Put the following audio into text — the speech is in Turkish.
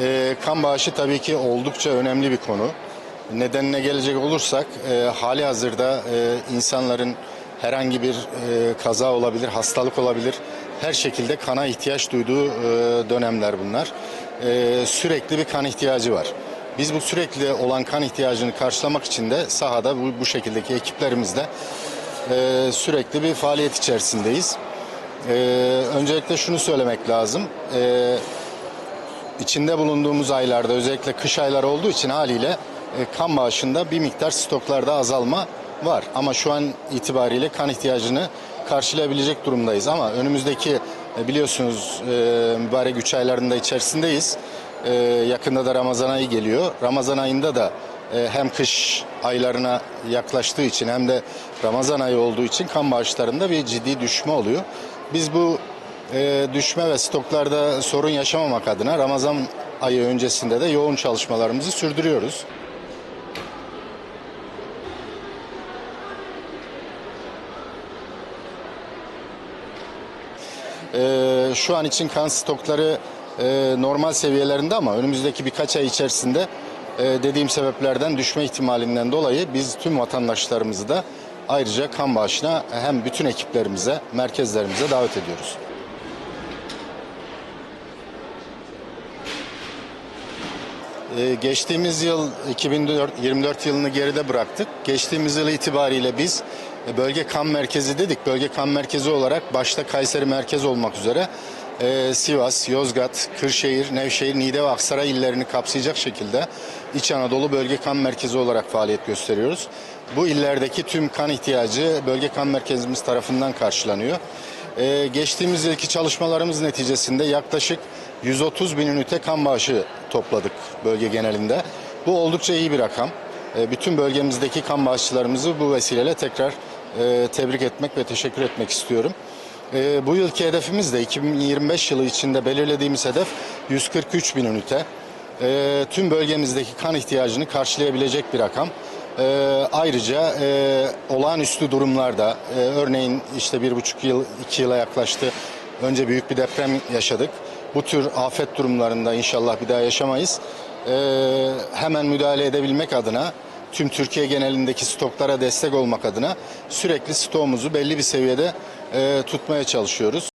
E, kan bağışı tabii ki oldukça önemli bir konu. Nedenine gelecek olursak e, hali hazırda e, insanların herhangi bir e, kaza olabilir, hastalık olabilir. Her şekilde kana ihtiyaç duyduğu e, dönemler bunlar. E, sürekli bir kan ihtiyacı var. Biz bu sürekli olan kan ihtiyacını karşılamak için de sahada bu, bu şekildeki ekiplerimizle e, sürekli bir faaliyet içerisindeyiz. E, öncelikle şunu söylemek lazım. E, içinde bulunduğumuz aylarda özellikle kış ayları olduğu için haliyle e, kan bağışında bir miktar stoklarda azalma var. Ama şu an itibariyle kan ihtiyacını karşılayabilecek durumdayız. Ama önümüzdeki e, biliyorsunuz e, mübarek üç aylarında içerisindeyiz. Yakında da Ramazan ayı geliyor. Ramazan ayında da hem kış aylarına yaklaştığı için hem de Ramazan ayı olduğu için kan bağışlarında bir ciddi düşme oluyor. Biz bu e, düşme ve stoklarda sorun yaşamamak adına Ramazan ayı öncesinde de yoğun çalışmalarımızı sürdürüyoruz. E, şu an için kan stokları e, normal seviyelerinde ama önümüzdeki birkaç ay içerisinde e, dediğim sebeplerden düşme ihtimalinden dolayı biz tüm vatandaşlarımızı da ayrıca kan bağışına hem bütün ekiplerimize, merkezlerimize davet ediyoruz. Ee, Geçtiğimiz yıl 2024 yılını geride bıraktık. Geçtiğimiz yıl itibariyle biz e, bölge kan merkezi dedik. Bölge kan merkezi olarak başta Kayseri merkez olmak üzere e, Sivas, Yozgat, Kırşehir, Nevşehir, Niğde ve Aksaray illerini kapsayacak şekilde İç Anadolu bölge kan merkezi olarak faaliyet gösteriyoruz. Bu illerdeki tüm kan ihtiyacı bölge kan merkezimiz tarafından karşılanıyor. Ee, geçtiğimiz yılki çalışmalarımız neticesinde yaklaşık 130 bin ünite kan bağışı topladık bölge genelinde. Bu oldukça iyi bir rakam. Ee, bütün bölgemizdeki kan bağışçılarımızı bu vesileyle tekrar e, tebrik etmek ve teşekkür etmek istiyorum. Ee, bu yılki hedefimiz de 2025 yılı içinde belirlediğimiz hedef 143 bin ünite. Tüm bölgemizdeki kan ihtiyacını karşılayabilecek bir rakam. Ayrıca e, olağanüstü durumlarda, e, örneğin işte bir buçuk yıl, iki yıla yaklaştı. Önce büyük bir deprem yaşadık. Bu tür afet durumlarında inşallah bir daha yaşamayız. Ee, hemen müdahale edebilmek adına tüm Türkiye genelindeki stoklara destek olmak adına sürekli stoğumuzu belli bir seviyede e, tutmaya çalışıyoruz.